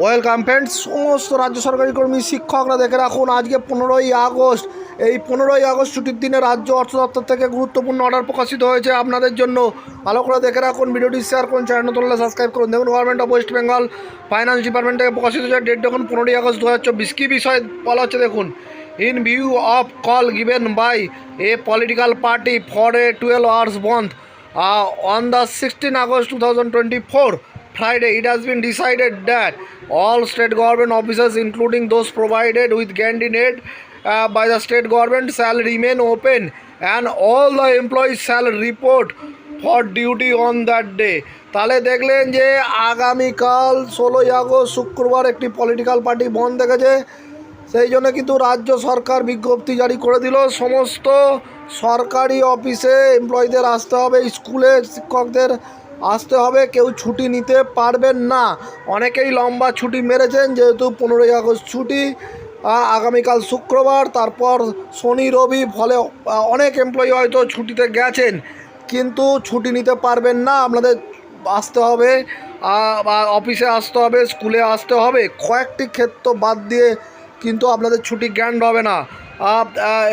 Welcome friends সমস্ত রাজ্য সরকারি কর্মী শিক্ষকরা দেখে রাখুন আজকে পনেরোই আগস্ট। এই পনেরোই আগস্ট ছুটির দিনে রাজ্য অর্থ দপ্তর থেকে গুরুত্বপূর্ণ অর্ডার প্রকাশিত হয়েছে আপনাদের জন্য। ভালো করে দেখে রাখুন ভিডিওটি শেয়ার করুন চ্যানেল নতুন সাবস্ক্রাইব করুন। দেখুন government of West Bengal finance department থেকে প্রকাশিত হয়েছে ডেট দেখুন পনেরোই আগস্ট দু হাজার চব্বিশ। কী বিষয় বলা হচ্ছে দেখুন? In view of call given by a political party for a twelve hours বন্ধ uh, on the 16 August 2024 Friday it has been decided that all state government offices including those provided with aid uh, by the state government shall remain open and all the employees shall report for duty on that day তাহলে দেখলেন যে আগামীকাল ষোলোই August শুক্রবার একটি political party বন্ধ দেখেছে সেই জন্য কিন্তু রাজ্য সরকার বিজ্ঞপ্তি জারি করে দিল সমস্ত সরকারি অফিসে এমপ্লয়ীদের আসতে হবে স্কুলে শিক্ষকদের আসতে হবে, কেউ ছুটি নিতে পারবেন না। অনেকেই লম্বা ছুটি মেরেছেন, যেহেতু পনেরোই আগস্ট ছুটি। আগামীকাল শুক্রবার, তারপর শনি, রবি, ফলে অনেক এমপ্লয়ি হয়তো ছুটিতে গেছেন। কিন্তু ছুটি নিতে পারবেন না, আপনাদের আসতে হবে অফিসে আসতে হবে, স্কুলে আসতে হবে। কয়েকটি ক্ষেত্র বাদ দিয়ে কিন্তু আপনাদের ছুটি গ্র্যান্ড হবে না।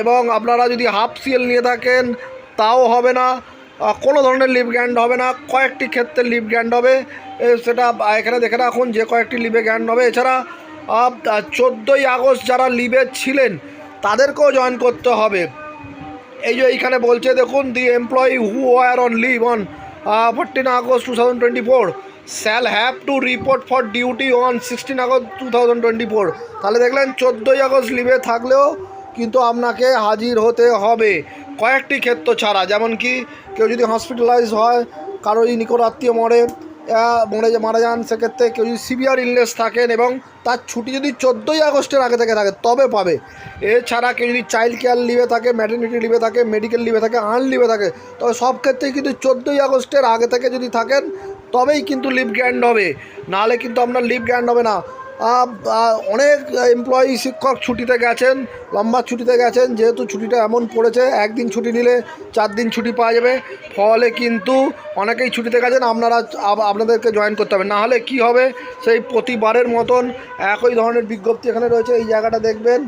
এবং আপনারা যদি হাফ সিএল নিয়ে থাকেন, তাও হবে না। কোনো ধরনের লিভ গ্যান্ড হবে না, কয়েকটি ক্ষেত্রে লিভ গ্যান্ড হবে। সেটা এখানে দেখে রাখুন যে কয়েকটি লিভে গ্যান্ড হবে। এছাড়া চোদ্দোই আগস্ট যারা লিভে ছিলেন, তাদেরকেও জয়েন করতে হবে। এই যে এইখানে বলছে, দেখুন the employee who are on leave on fourteen August two thousand twenty four shall have to report for duty on sixteen August two thousand twenty four তাহলে দেখলেন, চোদ্দোই আগস্ট লিভে থাকলেও কিন্তু আপনাকে হাজির হতে হবে। কয়েকটি ক্ষেত্র ছাড়া, যেমন কি কেউ যদি হসপিটালাইজ হয়, কারও যদি নিকট আত্মীয় মরে মরে মারা যান, সেক্ষেত্রে কেউ যদি সিভিয়ার ইলনেস থাকেন এবং তার ছুটি যদি চোদ্দোই আগস্টের আগে থেকে থাকে, তবে পাবে। এছাড়া কেউ যদি চাইল্ড কেয়ার লিভে থাকে ম্যাটার্নিটি লিভে থাকে মেডিকেল লিভে থাকে আন লিভে থাকে, তবে সব ক্ষেত্রেই কিন্তু চোদ্দোই আগস্টের আগে থেকে যদি থাকেন, তবেই কিন্তু লিভ গ্র্যান্ড হবে। নাহলে কিন্তু আপনার লিভ গ্র্যান্ড হবে না। অনেক এমপ্লয়ি শিক্ষক ছুটিতে গেছেন, লম্বা ছুটিতে গেছেন, যেহেতু ছুটিটা এমন পড়েছে, একদিন ছুটি নিলে চার দিন ছুটি পাওয়া যাবে। ফলে কিন্তু অনেকেই ছুটিতে গেছেন, আপনারা আপনাদেরকে জয়েন করতে হবে। না হলে কি হবে, সেই প্রতিবারের মতন একই ধরনের বিজ্ঞপ্তি এখানে রয়েছে, এই জায়গাটা দেখবেন।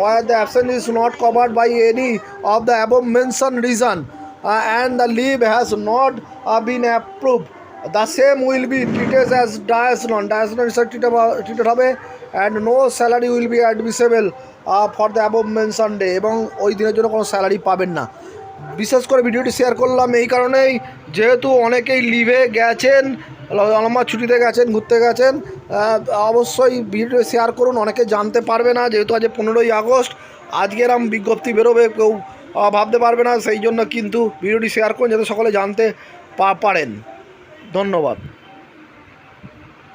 Where the absent is not covered by any of the above mention reason and the leave has not been approve the same will be treated as dies non dies non হিসাবে ট্রিটেড হবে and no salary will be admissible for the above mention day এবং ওই দিনের জন্য কোনো salary পাবেন না। বিশেষ করে ভিডিওটি শেয়ার করলাম এই কারণেই, যেহেতু অনেকেই লিভে গেছেন লম্বা ছুটিতে গেছেন, ঘুরতে গেছেন অবশ্যই ভিডিও শেয়ার করুন। অনেকে জানতে পারবে না, যেহেতু আজ পনেরোই আগস্ট আজকে এরম বিজ্ঞপ্তি বেরোবে, কেউ ভাবতে পারবে না, সেই জন্য কিন্তু ভিডিওটি শেয়ার করুন, যাতে সকলে জানতে পারেন। ধন্যবাদ।